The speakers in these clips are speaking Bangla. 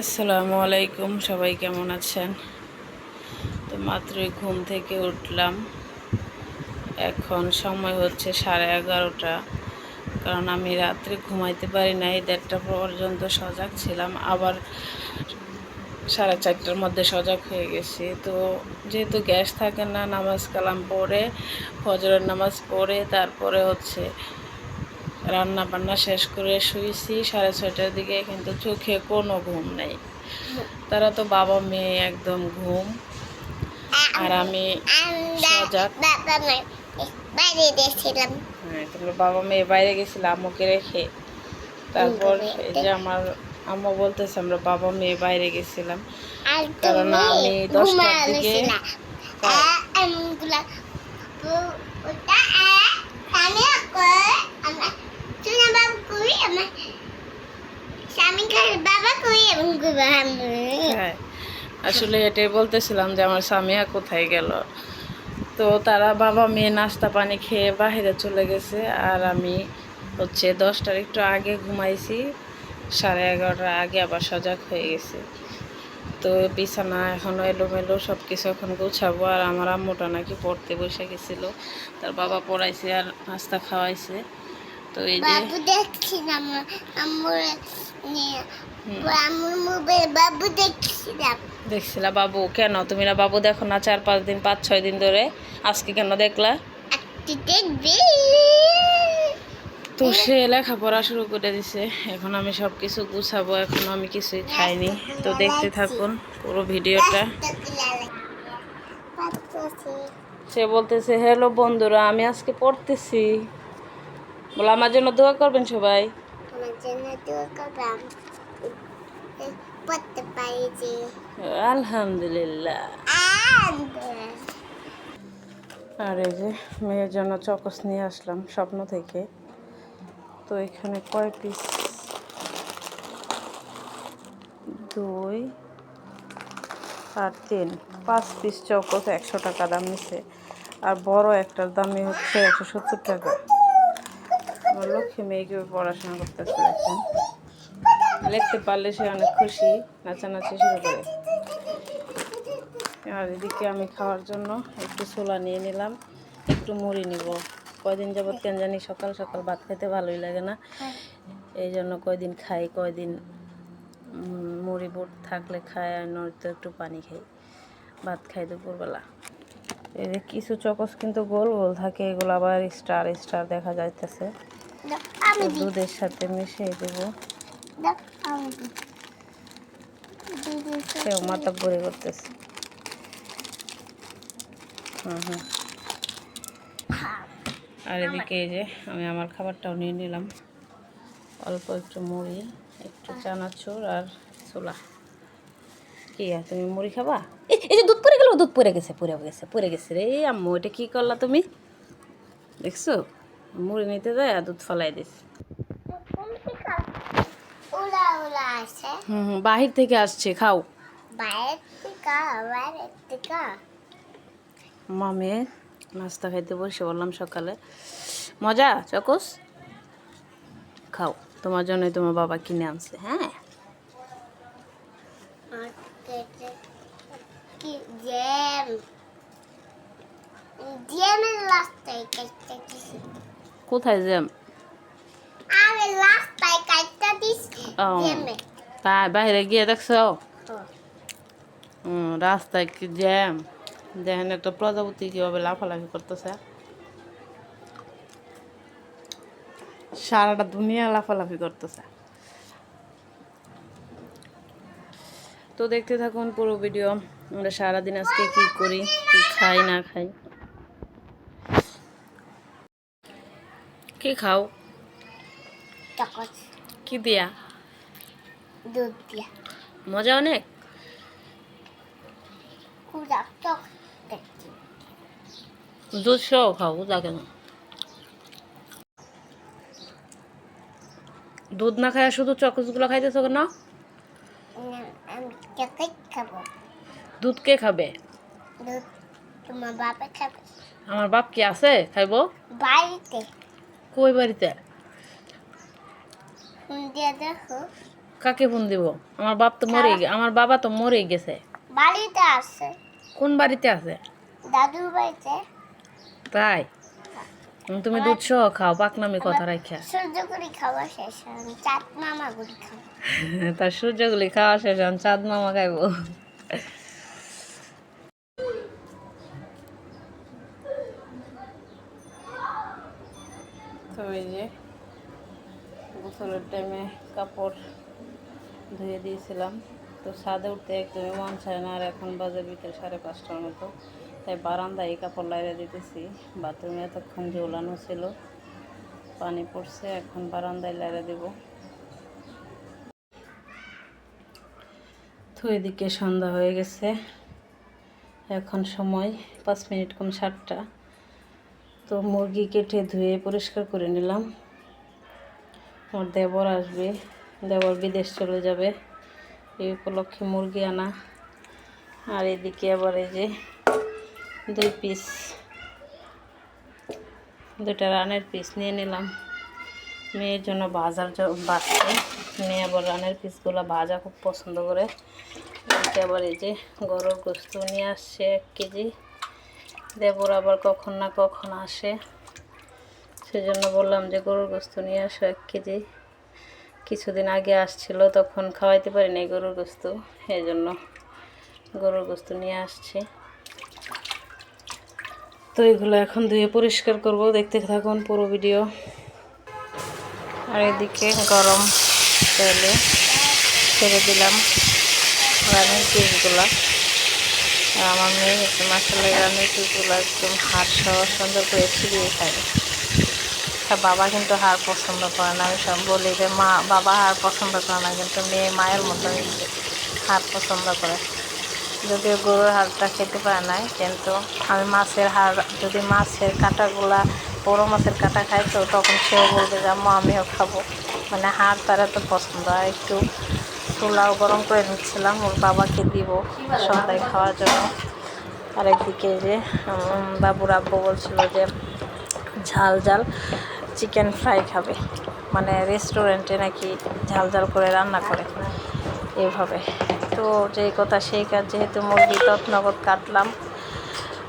আসসালামু আলাইকুম, সবাই কেমন আছেন? তো মাত্রই ঘুম থেকে উঠলাম। এখন সময় হচ্ছে সাড়ে এগারোটা। কারণ আমি রাত্রে ঘুমাইতে পারি নাই, দেড়টা পর্যন্ত সজাগ ছিলাম। আবার সাড়ে চারটার মধ্যে সজাগ হয়ে গেছি। তো যেহেতু গ্যাস থাকে না, নামাজ কালাম পড়ে, ফজরের নামাজ পড়ে, তারপরে হচ্ছে রান্না বান্না শেষ করে শুয়েছি সাড়ে ছয়টার দিকে কিন্তু চোখে কোনো ঘুম নেই। তারা তো বাবা মেয়ে একদম ঘুম। আর আমি সজাগ। বাইরে গেছিলাম হ্যাঁ তোমরা বাবা মেয়ে বাইরে গেছিল আম্মুকে রেখে। তারপর এই যে আমার আম্মু বলতেছে আমরা বাবা মেয়ে বাইরে গেছিলাম। কারণ আমি দশটার দিকে আমার হ্যাঁ। আসলে এটাই বলতেছিলাম যে আমার স্বামীয়া কোথায় গেল? তো তারা বাবা মেয়ে নাস্তা পানি খেয়ে বাইরে চলে গেছে আর আমি হচ্ছে দশটার একটু আগে ঘুমাইছি, সাড়ে এগারোটার আগে আবার সজাগ হয়ে গেছে। তো বিছানা এখনও এলোমেলো সব কিছু এখন গোছাবো আর আমার আম্মুটা নাকি পড়তে বসে গেছিল। তার বাবা পড়াইছে আর নাস্তা খাওয়াইছে। তো এই যে বাবু দেখছিলাম আমার আমার মোবাইল বাবু দেখছিলাম দেখছিলা বাবু কেন? তুমি না বাবু দেখো না চার পাঁচ দিন পাঁচ ছয় দিন ধরে। আজকে কেন দেখলা? তো সে লেখাপড়া শুরু করে দিছে। এখন আমি সব কিছু গুছাবো এখন আমি কিছুই খাইনি। তো দেখতে থাকুন পুরো ভিডিওটা। সে বলতেছে হ্যালো বন্ধুরা আমি আজকে পড়তেছি। বলে আমার জন্য দোয়া করবেন সবাই। আমার জন্য দোয়া করবাম পড়তে পারি যে। আলহামদুলিল্লাহ। আর এই যে মেয়ের জন্য চকস নিয়ে আসলাম স্বপ্ন থেকে। তো এখানে কয় পিস দুই আর তিন। পাঁচ পিস চকস একশো টাকা দাম নিছে। আর বড় একটার দামই হচ্ছে একশো সত্তর টাকা। আমার লক্ষ্মী মেয়ে কীভাবে পড়াশোনা করতেছে দেখেন লিখতে পারলে সে অনেক খুশি, নাচানাচি শুরু করে। আর এদিকে আমি খাওয়ার জন্য একটু ছোলা নিয়ে নিলাম, একটু মুড়ি নিব। কয়দিন যাবত কেন জানি সকাল সকাল ভাত খেতে ভালোই লাগে না। এই জন্য কয়দিন খাই, কয়দিন মুড়ি বুট থাকলে খাই, আর নয়তো একটু পানি খাই। ভাত খাই দুপুরবেলা। এই কিছু চকস কিন্তু গোল গোল থাকে, এগুলো আবার স্টার স্টার দেখা যাইতেছে। দুধের সাথে মিশিয়ে দেবো। সেও মাথা ভরে করতেছে হুম হুম। আর এদিকে এই যে আমি আমার খাবারটাও নিয়ে নিলাম। অল্প একটু মুড়ি একটু চানাচুর আর ছোলা। কি আছে তুমি মুড়ি খাবা? এই যে দুধ পরে গেল দুধ পড়ে গেছে পড়ে গেছে পড়ে গেছে রে আম্মু এটা কি করলা তুমি? দেখছ? মুড়ি নিতে যায় আর দুধ ফলাই দিস বাহির থেকে আসছে, খাও। মামে নাস্তা খাইতে বসে বললাম সকালে। মজা, চকস? খাও, তোমার জন্যই তোমার বাবা কিনে আনছে হ্যাঁ? জ্যাম জ্যামের কোথায় জ্যাম আমি রাস্তায় কাটতে দিছি ও। জ্যামে। তাই বাইরে গিয়ে দেখছ? রাস্তায় কি জ্যাম? দেখেন একটা প্রজাপতি কীভাবে লাফালাফি করতেছে। সারাটা দুনিয়া লাফালাফি করতেছে। তো দেখতে থাকুন পুরো ভিডিও আমরা সারাদিন আজকে কি করি কি খাই না খাই। কি খাও? কি দিয়া? দুধ দিয়া। মজা অনেক? দুধ সহ খাও কেন। দুধ না খায় শুধু চকসগুলো খাইতেছো কেন? দুধ কে খাবে? তোমার বাবা খাবে। আমার বাপ কি আছে? খাইবো? বাড়িতে। কই বাড়িতে? কাকে ফোন দিব? আমার বাপ তো মরে আমার বাবা তো মরে গেছে। বাড়িতে আছে। কোন বাড়িতে আছে? দাদুর বাড়িতে। তাই? তুমি দুধ সহ খাও পাকনামি কথা রাখা করে খাওয়া শেষ আমি চাট মামা করে খাব। তার সূর্যগুলি খাওয়া শেষ চাঁদ মামা খাইবো। এই যে গোসলের টাইমে কাপড় ধুয়ে দিয়েছিলাম। তো ছাদে উঠতে একদমই মন চায় না আর এখন বাজে বিকেল সাড়ে পাঁচটার মতো। তাই বারান্দায় কাপড় লাইরে দিতেছি। বাথরুমে এতক্ষণ ঝোলানো ছিল, পানি পড়ছে, এখন বারান্দায় লাইরে দেবো। তো এদিকে সন্ধ্যা হয়ে গেছে। এখন সময় পাঁচ মিনিট কম সাতটা। তো মুরগি কেটে ধুয়ে পরিষ্কার করে নিলাম। আমার দেবর আসবে। দেবর বিদেশ চলে যাবে। এই উপলক্ষে মুরগি আনা। আর এদিকে আবার এই যে দুই পিস দুটা রানের পিস নিয়ে নিলাম। মেয়ের জন্য বাজার বাড়ছে। মেয়ে আবার রানের পিসগুলো ভাজা খুব পছন্দ করে। আবার এই যে গরুর গোস্ত নিয়ে আসছে এক কেজি। দেবর আবার কখন না কখন আসে। সেজন্য বললাম যে গরুর গোস্ত নিয়ে আসো এক কেজি। কিছুদিন আগে আসছিল, তখন খাওয়াইতে পারি নাই গরুর গোস্ত। এই জন্য গরুর গোস্ত নিয়ে আসছি। তো এগুলো এখন ধুয়ে পরিষ্কার করব। দেখতে থাকুন পুরো ভিডিও। আর এদিকে গরম তেলে ছেড়ে দিলাম। রানের পিসগুলা আমার মেয়ে হচ্ছে মাসালে রানের পিসগুলো একদম হাড় সহ সুন্দর করে ছিঁড়িয়ে খায়। তা বাবা কিন্তু হাড় পছন্দ করে না, আমি সব বলি যে মা, বাবা হাড় পছন্দ করে না, কিন্তু মেয়ে মায়ের মতো হাড় পছন্দ করে। যদিও গরুর হাড়টা খেতে পারে না কিন্তু আমি মাছের হাড়, যদি মাছের কাঁটাগুলা, বড়ো মাছের কাঁটা খাই তো তখন সেও বলবে যে, আম্মা, আমিও খাব। মানে হাড় তার এত পছন্দ, আর একটু পোলাও গরম করে নিচ্ছিলাম ওর বাবাকে দিব সন্ধ্যায় খাওয়ার জন্য। আর একদিকে যে বাবুর আব্বু বলছিল যে ঝাল ঝাল চিকেন ফ্রাই খাবে। মানে রেস্টুরেন্টে নাকি ঝাল ঝাল করে রান্না করে এইভাবে তো যেই কথা সেই কাজ যেহেতু মুরগি তত নগদ কাটলাম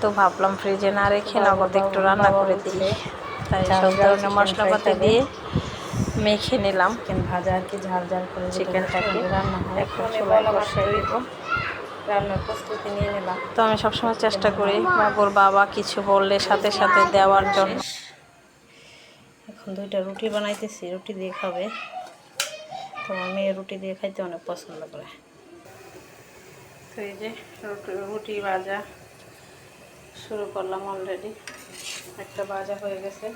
তো ভাবলাম ফ্রিজে না রেখে নগদ একটু রান্না করে দিই। তাই সব ধরনের মশলাপাতি দিয়ে মেখে নিলাম। চিকেন ভাজা আর কি ঝাল ঝাল করে চিকেনটাকে রান্না হয়। এখন চুলায় বসাই দিব। রান্নার প্রস্তুতি নিয়ে নিলাম। তো আমি সবসময় চেষ্টা করি বাবুর বাবা কিছু বললে সাথে সাথে দেওয়ার জন্য। এখন দুইটা রুটি বানাইতেছি রুটি দিয়ে খাবে। তো মেয়ে রুটি দিয়ে খাইতে অনেক পছন্দ করে। তো এই যে রুটি রুটি ভাজা শুরু করলাম অলরেডি একটা ভাজা হয়ে গেছে।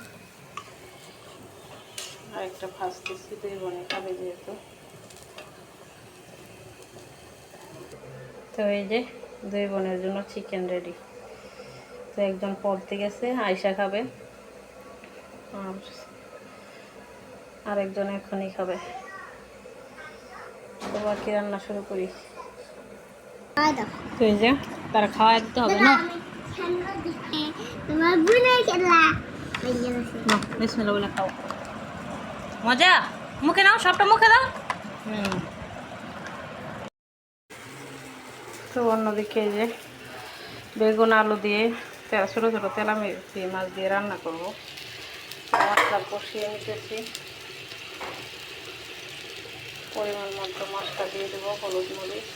আর একটা ভাজতেছি দুই বোনে খাবে যেহেতু। তো এই যে দুই বোনের জন্য চিকেন রেডি তো একজন পড়তে গেছে আয়সা খাবে। আর আরেকজন এখনই খাবে। তো বাকি রান্না শুরু করি। তো এই যে তারা খাওয়া দিতে হবে না? বলে খাও। মজা? মুখে নাও, সবটা মুখে দাও। তো অন্যদিকে যে বেগুন, আলু দিয়ে তেল, ছোটো ছোটো তেল আমি মাছ দিয়ে রান্না করব। মশলা কষিয়ে নিতেছি। পরিমাণ মতো মশলা দিয়ে দেবো, হলুদ মরিচ।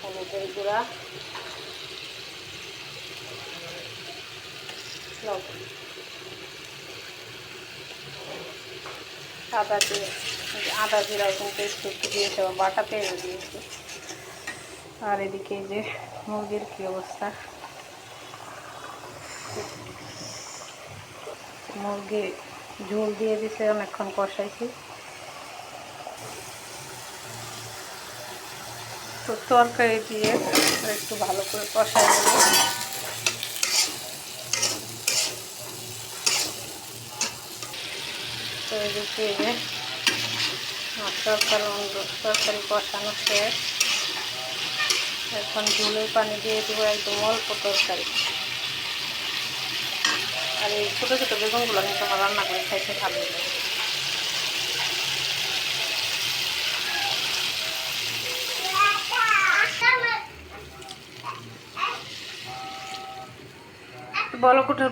হলুদের গুঁড়া। লবণ আদা দিয়ে আদা জিরা এখন পেস্ট একটু দিয়েছে বাটা পেঁয়াজ দিয়েছি। আর এদিকে যে মুরগির কী অবস্থা? মুরগি ঝোল দিয়ে দিছে, অনেকক্ষণ কষাইছি। তো তরকারি দিয়ে একটু ভালো করে কষাই নেব তো এদিকে তরকারি তরকারি কষানো শেষ। এখন ঝোলের পানি দিয়ে দেবো একদম অল্প তরকারি। আর এই ছোটো ছোটো বেগুনগুলো কিন্তু রান্না করে খাইতে ভালো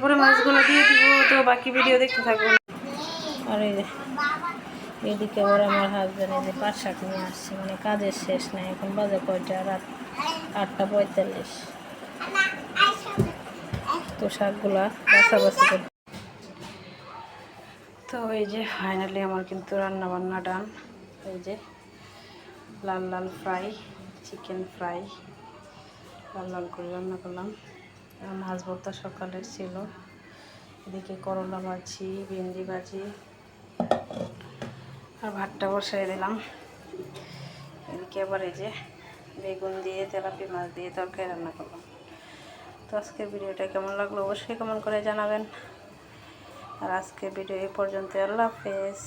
পরে মাছগুলো দিয়ে দিব, তো বাকি ভিডিও দেখতে থাকবেন আর এই এদিকে আবার আমার হাজব্যান্ড এই যে পাট শাক নিয়ে আসছে মানে কাজের শেষ নাই, এখন বাজে কয়টা? রাত আটটা পঁয়তাল্লিশ। তো শাকগুলা বাছা বাছা করে তো এই যে ফাইনালি আমার কিন্তু রান্না বান্না ডান এই যে লাল লাল ফ্রাই চিকেন ফ্রাই লাল লাল করে রান্না করলাম। আর মাছ ভর্তা সকালের ছিল। এদিকে করলা ভাজি, ভেন্ডি ভাজি আর ভাতটা বসাই দিলাম। এদিকে আবার এই যে বেগুন দিয়ে, তেলাপি মাছ দিয়ে তরকারি রান্না করলাম। তো আজকের ভিডিওটা কেমন লাগল অবশ্যই কেমন করে জানাবেন। আর আজকের ভিডিও এই পর্যন্ত আল্লাহ হাফেজ।